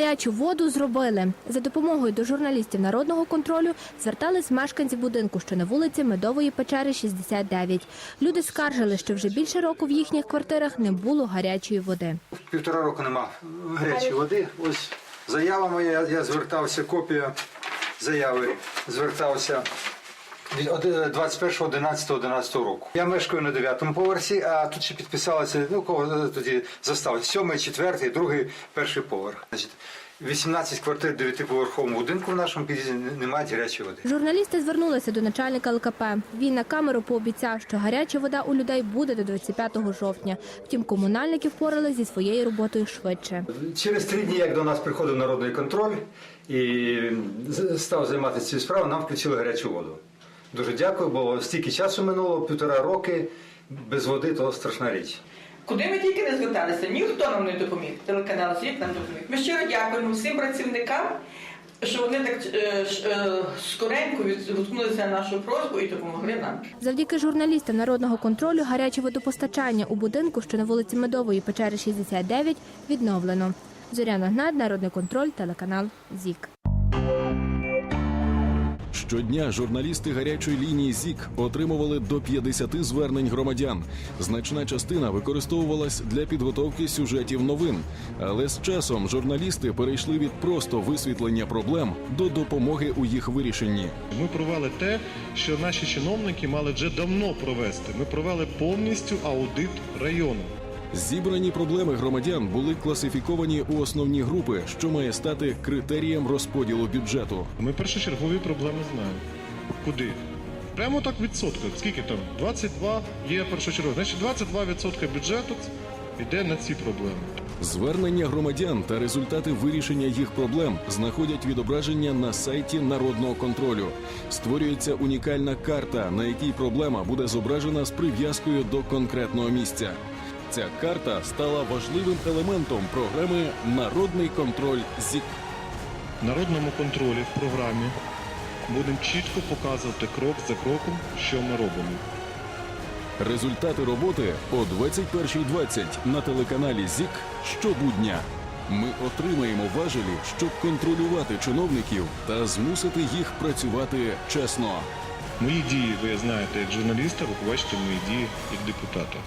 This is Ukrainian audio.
Гарячу воду зробили. За допомогою до журналістів народного контролю звертались мешканці будинку, що на вулиці Медової печери 69. Люди скаржили, що вже більше року в їхніх квартирах не було гарячої води. Півтора року нема гарячої води. Ось заява моя, я, звертався, копія заяви звертався 21.11.11 року. Я мешкаю на 9 поверсі, а тут ще підписалися, ну кого тоді заставили, 7, 4, 2, перший поверх. Значить, 18 квартир в 9-поверховому будинку в нашому під'їзді не мають гарячої води. Журналісти звернулися до начальника ЛКП. Він на камеру пообіцяв, що гаряча вода у людей буде до 25 жовтня. Втім, комунальники впоралися зі своєю роботою швидше. Через три дні, як до нас приходив народний контроль і став займатися цією справою, нам включили гарячу воду. Дуже дякую, бо стільки часу минуло, півтора роки, без води то страшна річ. Куди ми тільки не зверталися, ніхто нам не допоміг. Телеканал «Світ» нам допоміг. Ми щиро дякуємо всім працівникам, що вони так е, е, скоренько відгукнулися на нашу просьбу і допомогли нам. Завдяки журналістам народного контролю гаряче водопостачання у будинку, що на вулиці Медової печери 69, відновлено. Зоряна Гнат, Народний контроль, телеканал ЗІК. Щодня журналісти гарячої лінії ЗІК отримували до 50 звернень громадян. Значна частина використовувалась для підготовки сюжетів новин. Але з часом журналісти перейшли від просто висвітлення проблем до допомоги у їх вирішенні. Ми провели те, що наші чиновники мали вже давно провести. Ми провели повністю аудит району. Зібрані проблеми громадян були класифіковані у основні групи, що має стати критерієм розподілу бюджету. Ми першочергові проблеми знаємо. Куди? Прямо так відсотка. Скільки там? 22 є першочергові. Значить, 22% бюджету йде на ці проблеми. Звернення громадян та результати вирішення їх проблем знаходять відображення на сайті народного контролю. Створюється унікальна карта, на якій проблема буде зображена з прив'язкою до конкретного місця. Ця карта стала важливим елементом програми Народний контроль ЗІК. Народному контролі в програмі будемо чітко показувати крок за кроком, що ми робимо. Результати роботи о 21.20 на телеканалі ЗІК щобудня. Ми отримаємо важелі, щоб контролювати чиновників та змусити їх працювати чесно. Мої дії, ви знаєте, як журналіста, ви побачите мої дії як депутата.